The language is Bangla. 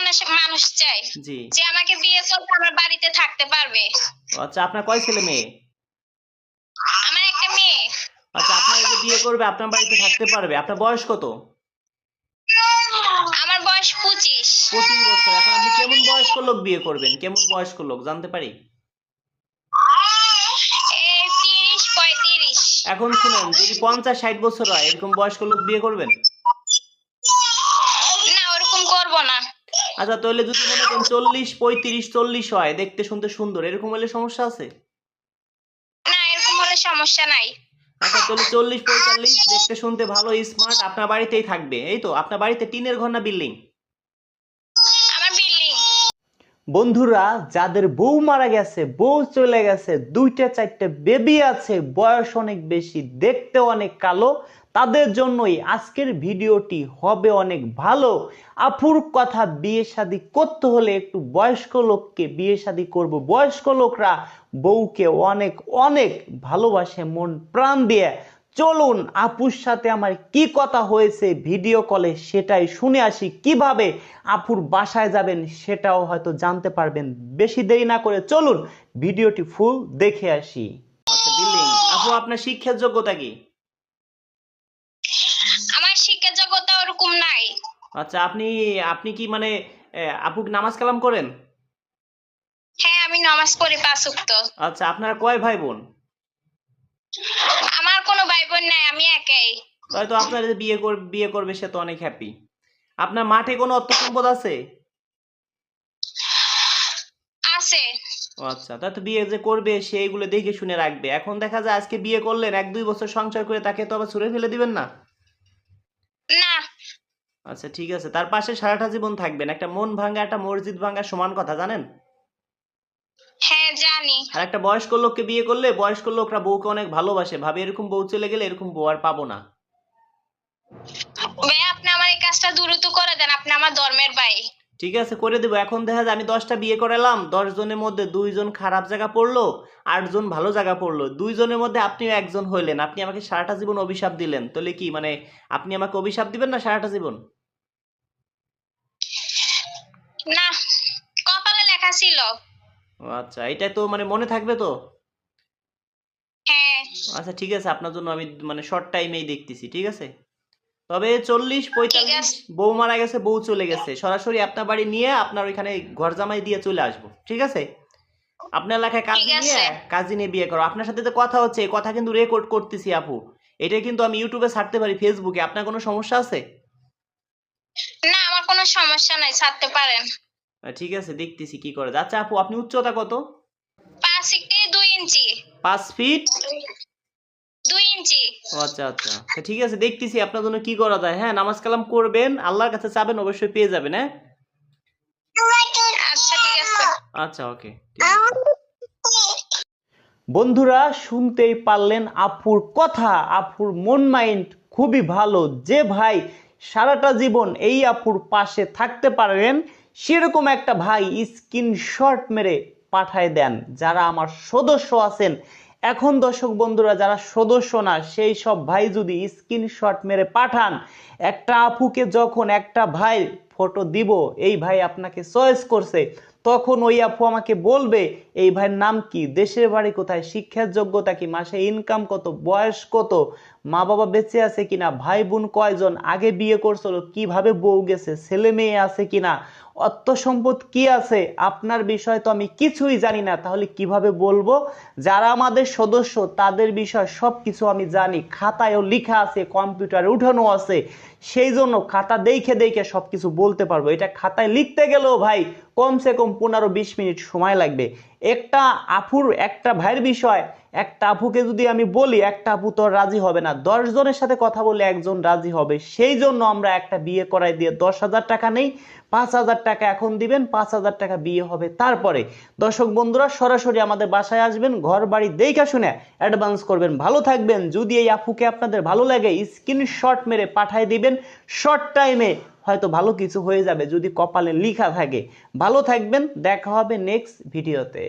মানুষ চাই জি। যে আমাকে বিয়ে করবে আমার বাড়িতে থাকতে পারবে। আচ্ছা আপনার কয় ছেলে মেয়ে? আমার একটা মেয়ে। আচ্ছা আপনার যে বিয়ে করবে আপনার বাড়িতে থাকতে পারবে। আপনার বয়স কত? আমার বয়স পঁচিশ। পঁচিশ বছর। এখন আপনি কেমন বয়স্ক লোক বিয়ে করবেন? কেমন বয়স্ক লোক জানতে পারি? এখন শুনেন যদি পঞ্চাশ ষাট বছর হয় এরকম বয়স্ক লোক বিয়ে করবেন? আচ্ছা তাহলে যদি মনে করেন চল্লিশ পঁয়ত্রিশ চল্লিশ হয় দেখতে শুনতে সুন্দর এরকম হলে সমস্যা আছে? না এরকম হলে সমস্যা নাই। আচ্ছা তাহলে চল্লিশ পঁয়তাল্লিশ দেখতে শুনতে ভালো স্মার্ট আপনার বাড়িতেই থাকবে এই তো আপনার বাড়িতে টিনের ঘর না বিল্ডিং? বন্ধুরা, যাদের বউ মারা গেছে, বউ চলে গেছে, দুইটা, চারটে বেবি আছে, বয়স অনেক বেশি দেখতে অনেক কালো, তাদের জন্যই আজকের ভিডিওটি হবে অনেক ভালো। আফুর কথা বিয়ে শাদী করতে হলে একটু বয়স্ক লোককে বিয়ে শাদী করব। বয়স্ক লোকরা বউকে অনেক অনেক ভালোবাসে, মন প্রাণ দিয়ে। চলুন আপুর সাথে আমার কি কথা হয়েছে ভিডিও কলে সেটাই শুনে আসি। কীভাবে আপুর বাসায় যাবেন সেটাও হয়তো জানতে পারবেন। বেশি দেরি না করে চলুন ভিডিওটি ফুল দেখে আসি। আচ্ছা বিল্ডিং আপু আপনার শিক্ষার যোগ্যতা কি? আমার শিক্ষা যোগ্যতা ওরকম নাই। আচ্ছা আপনি আপনি কি মানে আপু নামাজ কালাম করেন? হ্যাঁ আমি নামাজ পড়ি পাঁচ উক্ত আচ্ছা আপনার কয় ভাই বোন? আমার কোনো ভাই বোন নাই আমি একাই। হয়তো আপনার যে বিয়ে কর বিয়ে করবে সে তো অনেক হ্যাপি আপনার মাঠে কোনো অর্থ সম্পদ আছে? আছে। ও আচ্ছা তা তো বিয়ে যে করবে সে এগুলো দেখে শুনে রাখবে। এখন দেখা যায় আজকে বিয়ে করলেন এক দুই বছর সংসার করে তাকে তো আবার ছুড়ে ফেলে দিবেন না? না। আচ্ছা ঠিক আছে। তার পাশে সারাটা জীবন থাকবেন। একটা মন ভাঙা একটা মসজিদ ভাঙা সমান কথা জানেন? জানি আর একটা বয়স্ক লোককে বিয়ে করলে বয়স্ক লোকরা বউকে অনেক ভালোবাসে। ভাবে এরকম বউ চলে গেলে এরকম বউ আর পাবো না। ভাই আপনি আমার এই কাজটা দ্রুত করে দেন। আপনি আমার ধর্মের ভাই। ঠিক আছে করে দেবো। এখন দেখা যায় আমি দশটা বিয়ে করালাম দশ জনের মধ্যে দুইজন খারাপ জায়গা পড়ল আটজন ভালো জায়গা পড়ল। দুইজনের মধ্যে আপনিও একজন হইলেন। আপনি আমাকে সারাটা জীবন অভিশাপ দিলেন। তাহলে কি মানে আপনি আমাকে অভিশাপ দিবেন না সারাটা জীবন? না কপালে লেখা ছিল। ও আচ্ছা এটা তো মানে মনে থাকবে তো? হ্যাঁ। আচ্ছা ঠিক আছে আপনার জন্য আমি মানে শর্ট টাইমেই দেখতেছি ঠিক আছে? তবে চল্লিশ পঁয়তাল্লিশ বউ মারা গেছে বউ চলে গেছে সরাসরি আপনার বাড়ি নিয়ে আপনার ওইখানে ঘর জামাই দিয়ে চলে আসব ঠিক আছে? আপনার এলাকায় কাজী। নিয়ে কাজী নিয়ে বিয়ে করো আপনার সাথে যে কথা হচ্ছে এই কথা কিন্তু রেকর্ড করতেছি আপু এটা কিন্তু আমি ইউটিউবে ছাড়তে পারি ফেসবুকে আপনার কোনো সমস্যা আছে? না আমার কোনো সমস্যা নাই ছাড়তে পারেন। ঠিক আছে দেখতেছি কি করে আচ্ছা আপু আপনি উচ্চতা কত? পাঁচ ফিটে দুই ইঞ্চি। পাঁচ ফিট? দুই ইঞ্চি। আচ্ছা আচ্ছা। ঠিক আছে দেখতেছি আপনার জন্য কি করা যায়। হ্যাঁ নামাজ কালাম করবেন আল্লাহর কাছে চাবেন অবশ্যই পেয়ে যাবেন হ্যাঁ? আচ্ছা ঠিক আছে। আচ্ছা ওকে বন্ধুরা শুনতেই পারলেন আপুর কথা আপুর মন মাইন্ড খুবই ভালো। যে ভাই সারাটা জীবন এই আপুর পাশে থাকতে পারবেন সেরকম একটা ভাই স্ক্রিনশট মেরে পাঠায় দেন, যারা আমার সদস্য আছেন। এখন দর্শক বন্ধুরা, যারা সদস্য না, সেই সব ভাই যদি স্ক্রিনশট মেরে পাঠান, একটা আপুকে যখন একটা ভাই ফটো দিব, এই ভাই আপনাকে চয়েস করছে। তখন ওই আপু আমাকে বলবে, এই ভাইয়ের নাম কি, দেশের বাড়ি কোথায়, শিক্ষার যোগ্যতা কি, মাসে ইনকাম কত, বয়স কত মা বাবা বেঁচে আছে কিনা ভাই বোন কয়জন, আগে বিয়ে করছিল, কীভাবে বউ গেছে, ছেলে মেয়ে আছে কিনা অর্থ সম্পদ কি আছে, আপনার বিষয় তো আমি কিছুই জানি না, তাহলে কীভাবে বলব? যারা আমাদের সদস্য, তাদের বিষয় সব কিছু আমি জানি, খাতায়ও লেখা আছে, কম্পিউটারে উঠানো আছে। সেই জন্য খাতা দেখে দেখে সব কিছু বলতে পারব। এটা খাতায় লিখতে গেলেও ভাই কমসে কম পনেরো বিশ মিনিট সময় লাগবে। একটা আফুর একটা ভাইয়ের বিষয়, একটা আপুকে যদি আমি বলি, একটা আপু তো রাজি হবে না। দশ জনের সাথে কথা বলে একজন রাজি হবে। সেই জন্য আমরা একটা বিয়ে করাই দিয়ে দশ হাজার টাকা নেই, পাঁচ হাজার টাকা এখন দিবেন, পাঁচ হাজার টাকা বিয়ে হবে তারপরে। দর্শক বন্ধুরা, সরাসরি আমাদের বাসায় আসবেন, ঘর বাড়ি দেখা শুনে অ্যাডভান্স করবেন। ভালো থাকবেন। যদি এই আপুকে আপনাদের ভালো লাগে স্ক্রিনশট মেরে পাঠাই দিবেন। শর্ট টাইমে হয়তো ভালো কিছু হয়ে যাবে যদি কপালে লিখা থাকে। ভালো থাকবেন, দেখা হবে নেক্সট ভিডিওতে